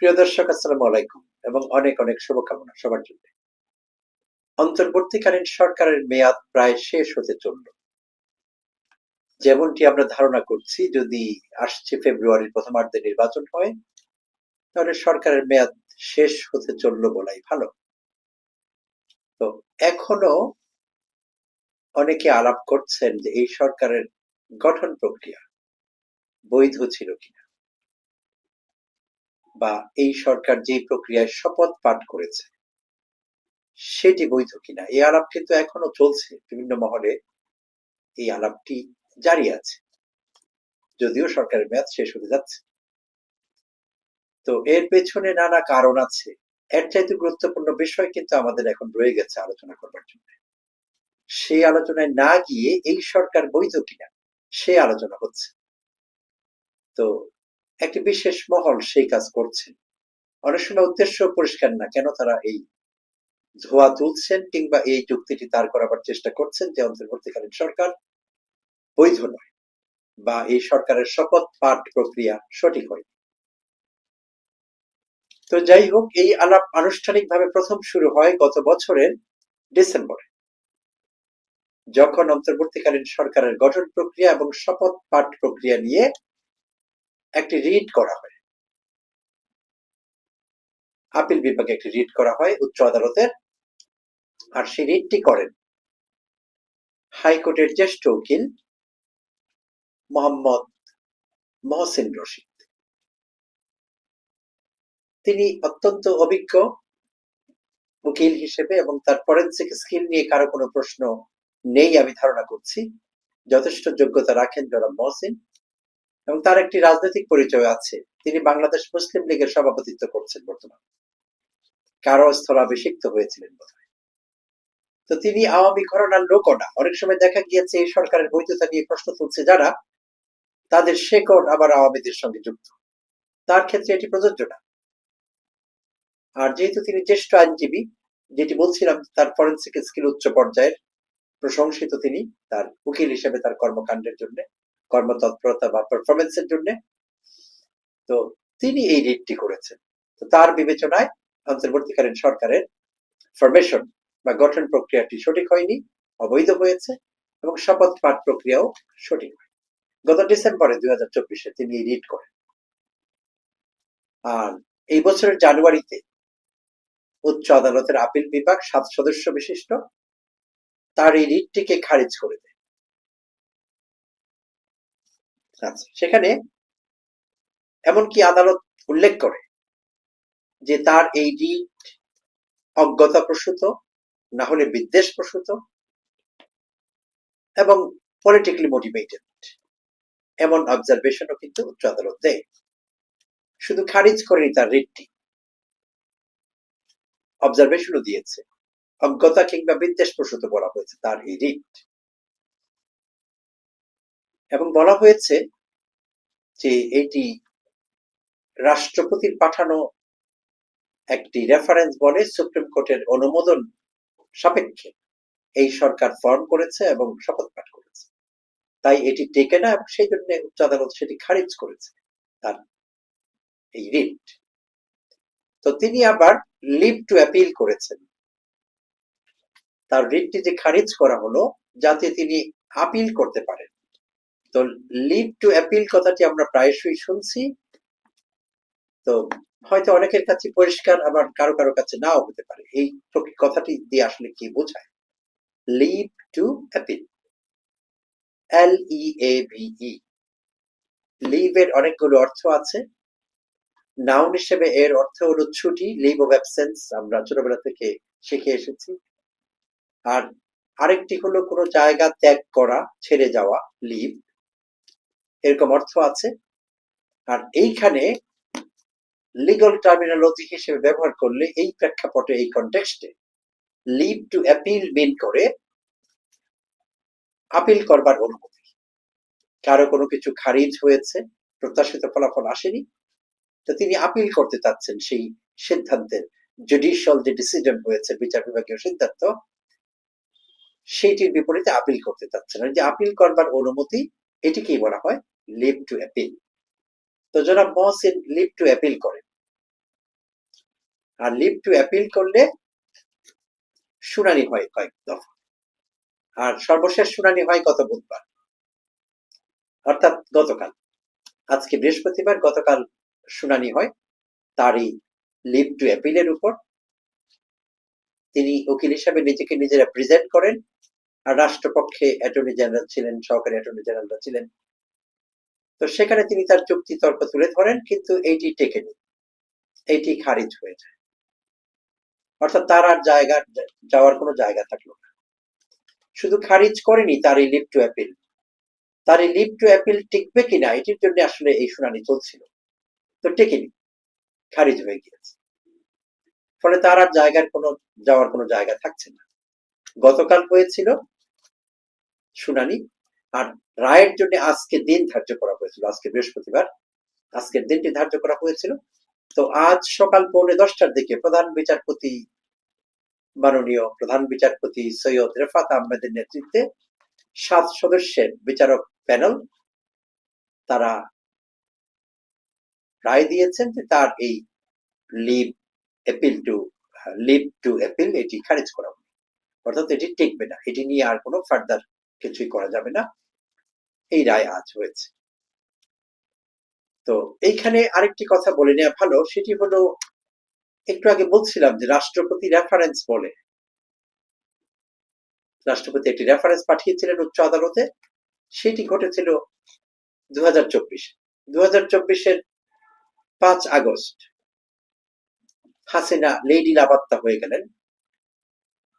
প্রিয় দর্শক, আসসালামু আলাইকুম এবং অনেক অনেক শুভকামনা সবার জন্য। অন্তর্বর্তীকালীন সরকারের মেয়াদ প্রায় শেষ হতে চলল। যেমনটি আমরা ধারণা করছি, যদি আসছে ফেব্রুয়ারির প্রথমার্ধে নির্বাচন হয়, তাহলে সরকারের মেয়াদ শেষ হতে চলল বলাই ভালো। তো এখনও অনেকে আলাপ করছেন যে এই সরকারের গঠন প্রক্রিয়া বৈধ ছিল কিনা। বা এই সরকার যে প্রক্রিয়ায় শপথ পাঠ করেছে, সেটি বৈধ কিনা? এই আলাপ কিন্তু এখনও চলছে বিভিন্ন মহলে। এই আলাপটি জারি আছে। যদিও সরকারের মেয়াদ শেষ হতে যাচ্ছে। তো এর পেছনে নানা কারণ আছে। এর চাইতে গুরুত্বপূর্ণ বিষয় কিন্তু আমাদের এখন রয়ে গেছে আলোচনা করবার জন্য। সেই আলোচনায় না গিয়ে এই সরকার বৈধ কিনা, সে আলোচনা হচ্ছে। তো একটি বিশেষ মহল সেই কাজ করছে। অনেক সময় উদ্দেশ্য পরিষ্কার না, কেন তারা এই ধোয়া তুলছেন কিংবা এই যুক্তিটি দাঁড় করাবার চেষ্টা করছেন যে অন্তর্বর্তীকালীন সরকার বৈধ নয় বা এই সরকারের শপথ পাঠ প্রক্রিয়া সঠিক হয় তো যাই হোক, এই আলাপ আনুষ্ঠানিকভাবে প্রথম শুরু হয় গত বছরের ডিসেম্বরে। যখন অন্তর্বর্তীকালীন সরকারের গঠন প্রক্রিয়া এবং শপথ পাঠ প্রক্রিয়া নিয়ে একটি রিট করা হয়। আপিল বিভাগে একটি রিট করা হয় উচ্চ আদালতের। আর সেই রিটটি করেন হাইকোর্টের জ্যেষ্ঠ উকিল মোহাম্মদ মহসিন রশিদ। তিনি অত্যন্ত অভিজ্ঞ উকিল হিসেবে এবং তার ফরেন্সিক স্কিল নিয়ে কারও কোনো প্রশ্ন নেই আমি ধারণা করছি। যথেষ্ট যোগ্যতা রাখেন জনাব মহসিন। এবং তার একটি রাজনৈতিক পরিচয় আছে। তিনি বাংলাদেশ মুসলিম লীগের সভাপতিত্ব করছেন বর্তমানে। কারও স্থলাভিষিক্ত হয়েছিলেন তো তিনি আওয়ামী ঘরানার লোকও না। অনেক সময় দেখা গিয়েছে এই সরকারের বৈধতা নিয়ে প্রশ্ন তুলছে যারা। তাদের শেকড় আবার আওয়ামীদের সঙ্গে যুক্ত। তার ক্ষেত্রে এটি প্রযোজ্য না। আর যেহেতু তিনি জ্যেষ্ঠ আইনজীবী, যেটি বলছিলাম তার ফরেন্সিক স্কিল উচ্চ পর্যায়ের, প্রশংসিত তিনি তার উকিল হিসেবে তার কর্মকাণ্ডের জন্য। কর্মতৎপরতা বা পারফরমেন্সের জন্য। তো তিনি এই রিটটি করেছেন। তো তার বিবেচনায় অন্তর্বর্তীকালীন সরকারের ফরমেশন বা গঠন প্রক্রিয়াটি সঠিক হয়নি, অবৈধ হয়েছে এবং শপথ পাঠ প্রক্রিয়াও সঠিক হয় গত ডিসেম্বরে দুই হাজার চব্বিশে তিনি রিট করেন। আর এই বছরের জানুয়ারিতে উচ্চ আদালতের আপিল বিভাগ সাত সদস্য বিশিষ্ট তার এই রিটটিকে খারিজ করে দেয়। সেখানে এমনকি আদালত উল্লেখ করে যে তার এই রিট অজ্ঞতা প্রসূত না হলে বিদ্বেষ প্রসূত এবং পলিটিক্যালি মোটিভেটেড এমন অবজারভেশনও কিন্তু উচ্চ আদালত দেয়। শুধু খারিজ করেনি তার রিটটি। অবজারভেশনও দিয়েছে। অজ্ঞতা কিংবা বিদ্বেষ প্রসূত বলা হয়েছে তার এই রিট। এবং বলা হয়েছে যে এটি রাষ্ট্রপতির পাঠানো একটি রেফারেন্স বলে সুপ্রিম কোর্টের অনুমোদন সাপেক্ষে। এই সরকার ফর্ম করেছে এবং শপথ পাঠ করেছে। তাই এটি টেকে না এবং সেই জন্য উচ্চ আদালত সেটি খারিজ করেছে তার এই রিট তো তিনি আবার লিভ টু অ্যাপিল করেছেন। তার রিটটি যে খারিজ করা হলো, যাতে তিনি আপিল করতে পারেন। তো লিভ টু অ্যাপিল কথাটি আমরা প্রায়শই শুনছি। তো হয়তো অনেকের কাছে পরিষ্কার, আবার কারও কারও কাছে নাও হতে পারে। এই কথাটি দিয়ে আসলে কি বোঝায়? Leave to appeal L E A V E leave অনেকগুলো অর্থ আছে। নাউন হিসেবে এর অর্থ হলো ছুটি লিভ অফ অ্যাবসেন্স আমরা ছোটবেলা থেকে শিখে এসেছি। আর আরেকটি হলো কোনো জায়গা ত্যাগ করা, ছেড়ে যাওয়া লিভ এরকম অর্থ আছে। আর এইখানে লিগাল টার্মিনোলজি হিসেবে ব্যবহার করলে এই প্রেক্ষাপটে, এই কনটেক্সটে লিভ টু অ্যাপিল মিন করে আপিল করবার অনুমতি। কারও কোনো কিছু খারিজ হয়েছে, প্রত্যাশিত ফলাফল আসেনি, তো তিনি আপিল করতে চাচ্ছেন সেই সিদ্ধান্তের। জুডিশিয়াল যে ডিসিশন হয়েছে, বিচার বিভাগীয় সিদ্ধান্ত, সেইটির বিপরীতে আপিল করতে চাচ্ছেন। যে আপিল করবার অনুমতি, এটিকেই বলা হয় লিভ টু অ্যাপিল তো যারা মহসিন লিভ টু অ্যাপিল করেন আর লিভ টু অ্যাপিল করলে শুনানি হয় কয়েক দফা। আর সর্বশেষ শুনানি হয় গত বুধবার। অর্থাৎ গতকাল। আজকে বৃহস্পতিবার গতকাল শুনানি হয় তারই লিভ টু অ্যাপিলের উপর। তিনি উকিল হিসাবে নিজেকে নিজেরা প্রেজেন্ট করেন। আর রাষ্ট্রপক্ষে অ্যাটর্নি জেনারেল ছিলেন, সহকারী অ্যাটর্নি জেনারেলরা ছিলেন। তো সেখানে তিনি তার যুক্তি তর্ক তুলে ধরেন, কিন্তু এইটি টেকেনি এইটি খারিজ হয়ে যায়। অর্থাৎ তার আর জায়গা, যাওয়ার কোনো জায়গা থাকল না। শুধু খারিজ করেনি তার এই লিভ টু অ্যাপিল। তার এই লিভ টু অ্যাপিল টিকবে কিনা, এটির জন্য আসলে এই শুনানি চলছিল। তো টেকেনি খারিজ হয়ে গিয়েছে। ফলে তার আর জায়গার কোনো, যাওয়ার কোনো জায়গা থাকছে না। গতকাল হয়েছিল শুনানি আর রায়ের জন্য আজকে দিন ধার্য করা হয়েছিল, আজকে বৃহস্পতিবার। আজকের দিনটি ধার্য করা হয়েছিল। তো আজ সকাল পৌনে দশটার দিকে প্রধান বিচারপতি, মাননীয় প্রধান বিচারপতি সৈয়দ রেফাত আহমেদের নেতৃত্বে সাত সদস্যের বিচারক প্যানেল তারা রায় দিয়েছেন যে তার এই leave appeal to, leave to appeal এটি খারিজ করা হবে। অর্থাৎ এটি টিকবে না। এটি নিয়ে আর কোনো ফার্দার কিছুই করা যাবে না। এই রায় আজ হয়েছে। তো এইখানে আরেকটি কথা বলে নেওয়া ভালো, সেটি হলো, একটু আগে বলছিলাম যে রাষ্ট্রপতি রেফারেন্স বলে। রাষ্ট্রপতি একটি রেফারেন্স পাঠিয়েছিলেন উচ্চ আদালতে, সেটি ঘটেছিল দু হাজার চব্বিশ। দু হাজার চব্বিশের পাঁচ আগস্ট, হাসিনা লেডি লাবাত্তা হয়ে গেলেন,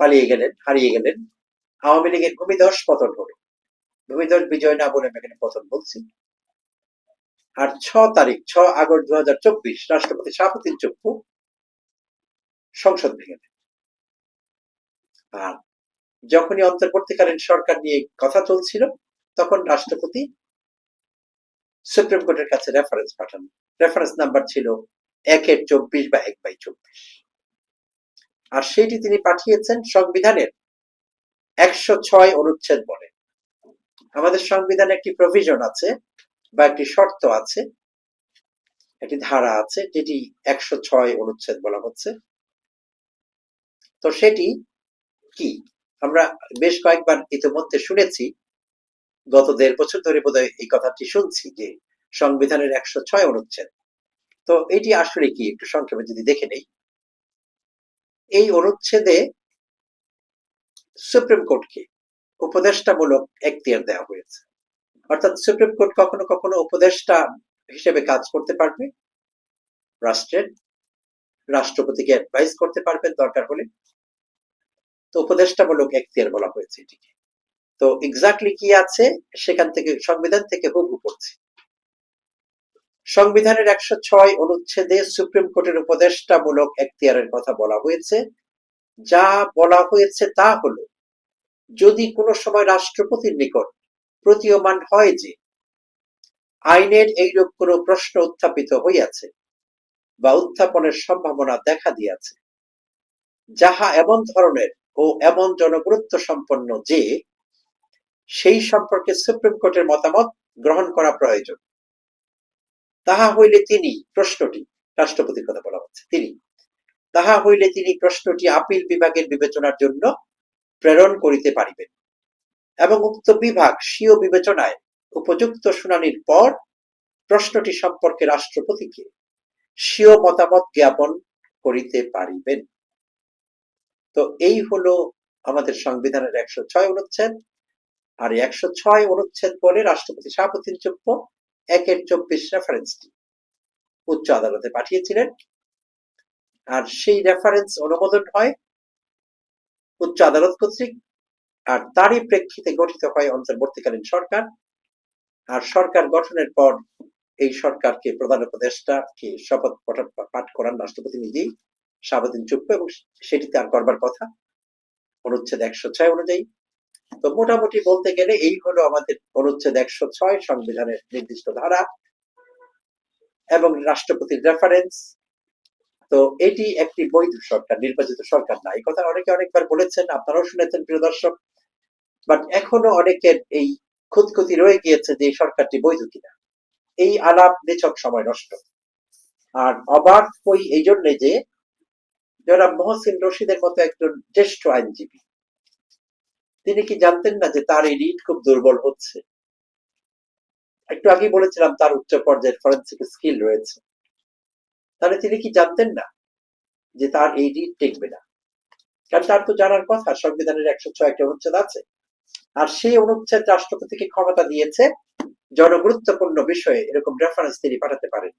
পালিয়ে গেলেন, হারিয়ে গেলেন, আওয়ামী লীগের ভূমিধস পতন হলো। ভূমিধস বিজয় না বলে আমি এখানে পতন বলছি। আর ছ তারিখ, ছ আগস্ট দু হাজার চব্বিশ, রাষ্ট্রপতি শাহাবুদ্দিন চপ্পু সংসদ ভেঙে দেন আর যখনই অন্তর্বর্তীকালীন সরকার নিয়ে কথা চলছিল, তখন রাষ্ট্রপতি সুপ্রিম কোর্টের কাছে রেফারেন্স পাঠান। রেফারেন্স নাম্বার ছিল একের চব্বিশ বা এক বাই চব্বিশ। আর সেটি তিনি পাঠিয়েছেন সংবিধানের একশো ছয় অনুচ্ছেদ বলে। আমাদের সংবিধানে একটি প্রভিশন আছে বা একটি শর্ত আছে। একটি ধারা আছে যেটি একশো ছয় অনুচ্ছেদ বলা হচ্ছে। তো সেটি কি? আমরা বেশ কয়েকবার ইতিমধ্যে শুনেছি, গত দেড় বছর ধরে বোধহয় এই কথাটি শুনছি যে সংবিধানের একশো ছয় অনুচ্ছেদ। তো এটি আসলে কি একটু সংক্ষেপে যদি দেখে নেই? এই অনুচ্ছেদে সুপ্রিম কোর্টকে উপদেষ্টামূলক এখতিয়ার দেওয়া হয়েছে। অর্থাৎ সুপ্রিম কোর্ট কখনো কখনো উপদেষ্টা হিসেবে কাজ করতে পারবে, রাষ্ট্রের, রাষ্ট্রপতিকে অ্যাডভাইস করতে পারবেন দরকার হলে। তো উপদেষ্টামূলক এখতিয়ার বলা হয়েছে এটিকে। তো এক্স্যাক্টলি কি আছে সেখান থেকে, সংবিধান থেকে হুবহু পড়ছে। সংবিধানের একশো ছয় অনুচ্ছেদে সুপ্রিম কোর্টের উপদেষ্টামূলক এখতিয়ারের কথা বলা হয়েছে। যা বলা হয়েছে তা হলো যদি কোনো সময় রাষ্ট্রপতির নিকট প্রতীয়মান হয় যে আইনের এইরূপ কোনো প্রশ্ন উত্থাপিত হইয়াছে বা উত্থাপনের সম্ভাবনা দেখা দিয়াছে, যাহা এমন ধরনের ও এমন জনগুরুত্ব সম্পন্ন যে সেই সম্পর্কে সুপ্রিম কোর্টের মতামত গ্রহণ করা প্রয়োজন। তাহা হইলে তিনি প্রশ্নটি, রাষ্ট্রপতির কথা বলা হচ্ছে, তিনি, তাহা হইলে তিনি প্রশ্নটি আপিল বিভাগের বিবেচনার জন্য প্রেরণ করিতে পারিবেন। এবং উক্ত বিভাগ স্বীয় বিবেচনায় উপযুক্ত শুনানির পর প্রশ্নটি সম্পর্কে রাষ্ট্রপতিকে স্বীয় মতামত জ্ঞাপন করিতে পারিবেন। তো এই হলো আমাদের সংবিধানের একশো ছয় অনুচ্ছেদ। আর একশো ছয় অনুচ্ছেদ বলে রাষ্ট্রপতি শাহাবুদ্দিন চুপ্প একের চব্বিশ রেফারেন্সটি উচ্চ আদালতে পাঠিয়েছিলেন। আর সেই রেফারেন্স অনুমোদন হয় উচ্চ আদালত কর্তৃক আর তারই প্রেক্ষিতে গঠিত হয় অন্তর্বর্তীকালীন সরকার। আর সরকার গঠনের পর এই সরকারকে প্রধান উপদেষ্টাকে শপথ পাঠ করান রাষ্ট্রপতি নিজেই, শাহাবুদ্দিন চুপ্প, এবং সেটি তার করবার কথা। অনুচ্ছেদ একশো ছয় অনুযায়ী। তো মোটামুটি বলতে গেলে এই হলো আমাদের অনুচ্ছেদ একশো ছয় সংবিধানের নির্দিষ্ট ধারা এবং রাষ্ট্রপতির রেফারেন্স তো এটি একটি বৈধ সরকার, নির্বাচিত সরকার না। এই কথা অনেকে অনেকবার বলেছেন, আপনারাও শুনেছেন, প্রিয় দর্শক। বাট এখনও অনেকের এই খুঁতখুতি রয়ে গিয়েছে যে সরকারটি বৈধ কিনা। এই আলাপ নিছক সময় নষ্ট। আর অবাক হই এই জন্যে যে জনাব মহসিন রশিদের মতো একজন জ্যেষ্ঠ আইনজীবী, তিনি কি জানতেন না যে তার এই রিট খুব দুর্বল হচ্ছে? একটু আগে বলেছিলাম তার উচ্চ পর্যায়ের ফরেন্সিক স্কিল রয়েছে। তাহলে তিনি কি জানতেন না যে তার এই রিট টেকবে না? কারণ তার তো জানার কথা, সংবিধানের একশো ছয়টি অনুচ্ছেদ আছে। আর সেই অনুচ্ছেদ রাষ্ট্রপতিকে ক্ষমতা দিয়েছে? জনগুরুত্বপূর্ণ বিষয়ে এরকম রেফারেন্স তিনি পাঠাতে পারেন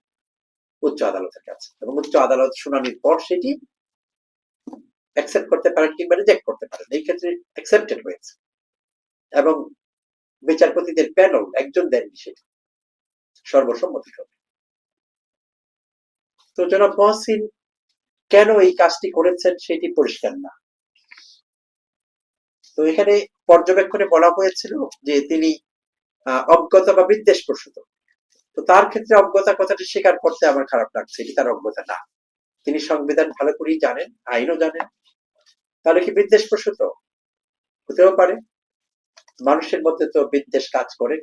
উচ্চ আদালতের কাছে। এবং উচ্চ আদালত শুনানির পর সেটি অ্যাকসেপ্ট করতে পারেন কিংবা রিজেক্ট করতে পারেন। এই ক্ষেত্রে অ্যাকসেপ্টেড হয়েছে। এবং বিচারপতিদের প্যানেল একজন দেননি সেটি। সর্বসম্মতিক্রমে। তো জনাব মহসিন, কেন এই কাজটি করেছেন সেটি পরিষ্কার না? তো এখানে পর্যবেক্ষণে বলা হয়েছিল যে তিনি অজ্ঞতা বা বিদ্বেষ প্রসূত। তো তার ক্ষেত্রে অজ্ঞতা কথাটি স্বীকার করতে আমার খারাপ লাগছে এটি তার অজ্ঞতা না। তিনি সংবিধান ভালো করেই জানেন, আইনও জানেন। তাহলে কি বিদ্বেষ প্রসূত? হতেও পারে। মানুষের মধ্যে তো বিদ্বেষ কাজ করে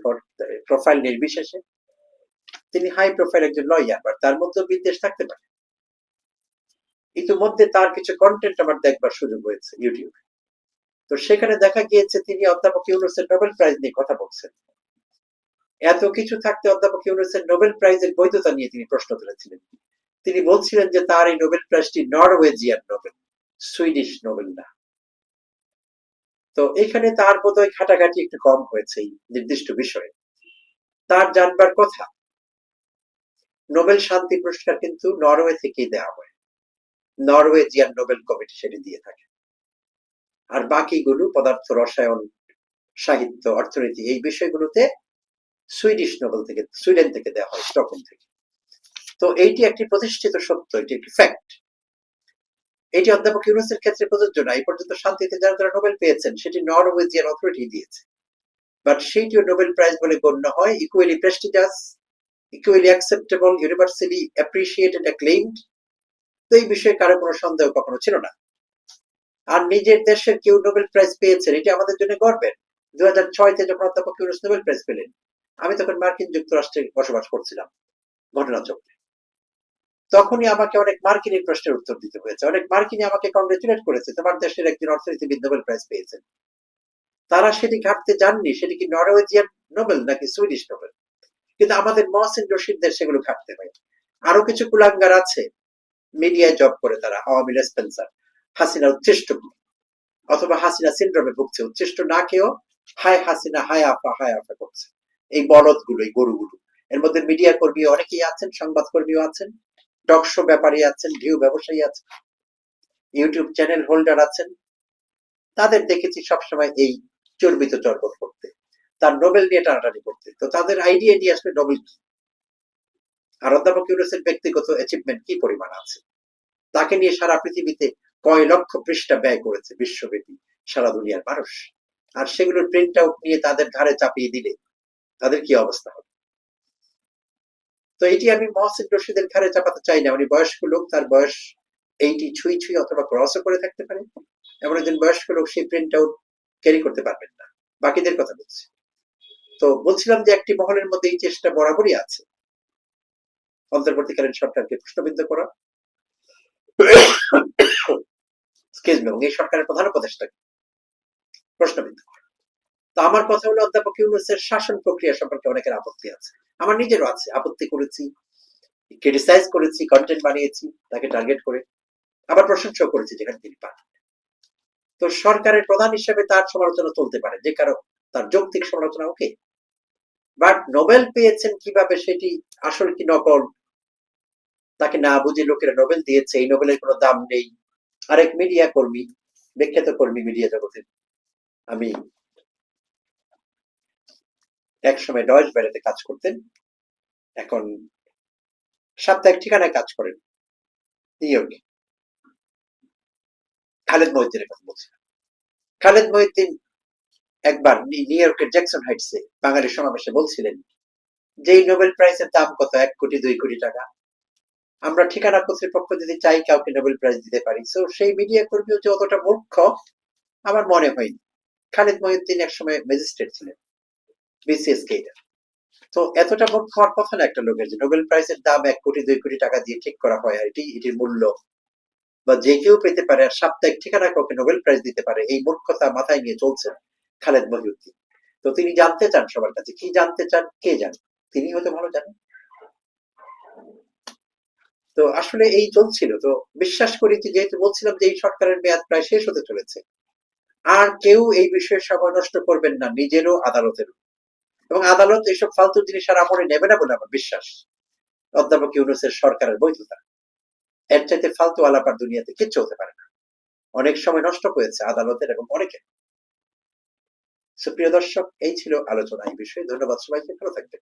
প্রোফাইল নির্বিশেষে। তিনি হাই প্রোফাইল একজন লয়ার বা তার মধ্যেও বিদ্বেষ থাকতে পারে। ইতিমধ্যে তার কিছু কন্টেন্ট আমার দেখবার সুযোগ হয়েছে ইউটিউবে তো সেখানে দেখা গিয়েছে তিনি অধ্যাপক ইউনুসের নোবেল প্রাইজ নিয়ে কথা বলছেন। এত কিছু থাকতে অধ্যাপক ইউনুসের নোবেল প্রাইজের বৈধতা নিয়ে তিনি প্রশ্ন তুলেছিলেন। তিনি বলছিলেন যে তার এই নোবেল প্রাইজটি নরওয়েজিয়ান নোবেল সুইডিশ নোবেল না। তো এখানে তার বোধহয় ঘাটাঘাটি একটু কম হয়েছে এই নির্দিষ্ট বিষয়ে। তার জানবার কথা নোবেল শান্তি পুরস্কার কিন্তু নরওয়ে থেকেই দেওয়া হয়। নরওয়েজিয়ান নোবেল কমিটি সেটি দিয়ে থাকে। আর বাকিগুলো পদার্থ, রসায়ন, সাহিত্য, অর্থনীতি এই বিষয়গুলোতে সুইডিশ নোবেল থেকে, সুইডেন থেকে দেওয়া হয়, স্টকহোম থেকে। তো এইটি একটি প্রতিষ্ঠিত সত্য, এটি একটি ফ্যাক্ট। এটি অধ্যাপক ইউনুসের ক্ষেত্রে প্রযোজ্য না, এই পর্যন্ত শান্তিতে যারা যারা নোবেল পেয়েছেন, সেটি নরওয়েজিয়ান অথরিটি দিয়েছে। বাট সেইটিও নোবেল প্রাইজ বলে গণ্য হয় equally prestigious equally acceptable universally appreciated acclaimed তো এই বিষয়ে কারও কোনো সন্দেহ কখনো ছিল না। আর নিজের দেশের কেউ নোবেল প্রাইজ পেয়েছেন, এটি আমাদের জন্য গর্বের। দু হাজার ছয়তে যখন অধ্যাপক ইউনুস নোবেল প্রাইজ পেলেন, আমি তখন মার্কিন যুক্তরাষ্ট্রে বসবাস করছিলাম ঘটনাচক্রে। তখনই আমাকে অনেক মার্কিনী প্রশ্নের উত্তর দিতে হয়েছে। অনেক মার্কিনী আমাকে কংগ্রেচুলেট করেছে, তোমার দেশের একজন অর্থনীতিবিদ নোবেল প্রাইজ পেয়েছেন। তারা সেটি ঘাটতে যাননি, সেটি কি নরওয়েজিয়ান নোবেল নাকি সুইডিশ নোবেল? কিন্তু আমাদের মহসিন রশিদদের সেগুলো ঘাটতে হয়। আরও কিছু কুলাঙ্গার আছে, মিডিয়ায় জব করে তারা, আওয়ামী স্পেন্সার হাসিনা উচ্ছিষ্ট। অথবা হাসিনা সিন্ড্রোমে ভুগছে, উচ্ছিষ্ট না খেয়েও হায় হাসিনা, হায় আফা হায় আফা করছে। এই বলদগুলো এই গরুগুলো। এর মধ্যে মিডিয়া কর্মী অনেকেই আছেন, সংবাদ কর্মীও আছেন টকশো ব্যাপারী আছেন, ভিউ ব্যবসায়ী আছেন, ইউটিউব চ্যানেল হোল্ডার আছেন। তাদের দেখেছি সবসময় এই চর্বিত চর্বণ করতে। তার নোবেল নিয়ে টানাটানি করতে। তো তাদের আইডিয়া নিয়ে আসলে নোবেল। কি আর অধ্যাপক ইউনুসের ব্যক্তিগত অ্যাচিভমেন্ট কি পরিমাণ আছে? তাকে নিয়ে সারা পৃথিবীতে কয় লক্ষ পৃষ্ঠা ব্যয় করেছে বিশ্বব্যাপী, সারা দুনিয়ার মানুষ। আর সেগুলোর প্রিন্ট আউট নিয়ে তাদের ধারে চাপিয়ে দিলে তাদের কি অবস্থা হবে? তো এটি আমি মহসিন রশিদের ঘাড়ে চাপাতে চাই না। উনি বয়স্ক লোক, তার বয়স এইটি ছুঁই ছুঁই অথবা ক্রসও করে থাকতে পারে। এমন একজন বয়স্ক লোক সেই প্রিন্ট আউট ক্যারি করতে পারবেন না। বাকিদের কথা বলছি। তো বলছিলাম যে একটি মহলের মধ্যে এই চেষ্টা বরাবরই আছে। অন্তর্বর্তীকালীন সরকারকে প্রশ্নবিদ্ধ করা। এই সরকারের প্রধান প্রশ্নবিদ্ধ তো আমার কথা হলো অধ্যাপক ইউনুসের শাসন প্রক্রিয়া সম্পর্কে অনেকের আপত্তি আছে। আমার নিজেরও আছে, আপত্তি করেছি ক্রিটিসাইজ করেছি কন্টেন্ট বানিয়েছি, তাকে টার্গেট করে। আবার প্রশংসাও করেছি যেখানে তিনি পান। তো সরকারের প্রধান হিসেবে তার সমালোচনা চলতে পারে, যে কারও তার যৌক্তিক সমালোচনা ওকে বাট নোবেল পেয়েছেন কীভাবে সেটি আসল কি নকল? তাকে না বুঝে লোকেরা নোবেল দিয়েছে, এই নোবেলের কোনো দাম নেই। আরেক মিডিয়া কর্মী, বিখ্যাত কর্মী মিডিয়া জগতের আমি এক সময় ডয়েজ বেড়াতে কাজ করতেন। এখন সাপ্তাহিক ঠিকানায় কাজ করেন, নিউ ইয়র্কে। খালেদ মহিদ্দিনের কথা বলছিলাম খালেদ মহিদ্দিন একবার নিউ ইয়র্কের জ্যাকসন হাইটসে বাঙালি সমাবেশে বলছিলেন যে নোবেল প্রাইজের দাম কত? এক কোটি, দুই কোটি টাকা। আমরা ঠিকানা কর্তৃপক্ষ যদি চাই, কাউকে নোবেল প্রাইজ দিতে পারি। তো সেই মিডিয়া কর্মীও যে অতটা মূর্খ, আমার মনে হয়নি। খালেদ মহিউদ্দিন এক সময় ম্যাজিস্ট্রেট ছিলেন বিসিএস কেডার তো এতটা মূর্খ হওয়ার কথা না একটা লোকের যে নোবেল প্রাইজের দাম এক কোটি, দুই কোটি টাকা দিয়ে ঠিক করা হয়, আর এটি, এটির মূল্য বা যে কেউ পেতে পারে, আর সাপ্তাহিক ঠিকানা কাউকে নোবেল প্রাইজ দিতে পারে, এই মূর্খতা মাথায় নিয়ে চলছেন খালেদ মহিউদ্দিন। তো তিনি জানতে চান সবার কাছে, কি জানতে চান, কে জানে? তিনি হয়তো ভালো জানেন। তো আসলে এই চলছিল। তো বিশ্বাস করি যে যেহেতু বলছিলাম যে এই সরকারের মেয়াদ প্রায় শেষ হতে চলেছে, আর কেউ এই বিষয়ে সময় নষ্ট করবেন না, নিজেরও আদালতেরও এবং আদালত এইসব ফালতু জিনিস আর আমলে নেবে না বলে আমার বিশ্বাস। অধ্যাপক ইউনুসের সরকারের বৈধতা। এর চাইতে ফালতু আলাপার দুনিয়াতে কিচ্ছু হতে পারে না। অনেক সময় নষ্ট হয়েছে আদালতের এবং অনেকের। সুপ্রিয় দর্শক এই ছিল আলোচনা এই বিষয়ে। ধন্যবাদ সবাইকে ভালো থাকবেন।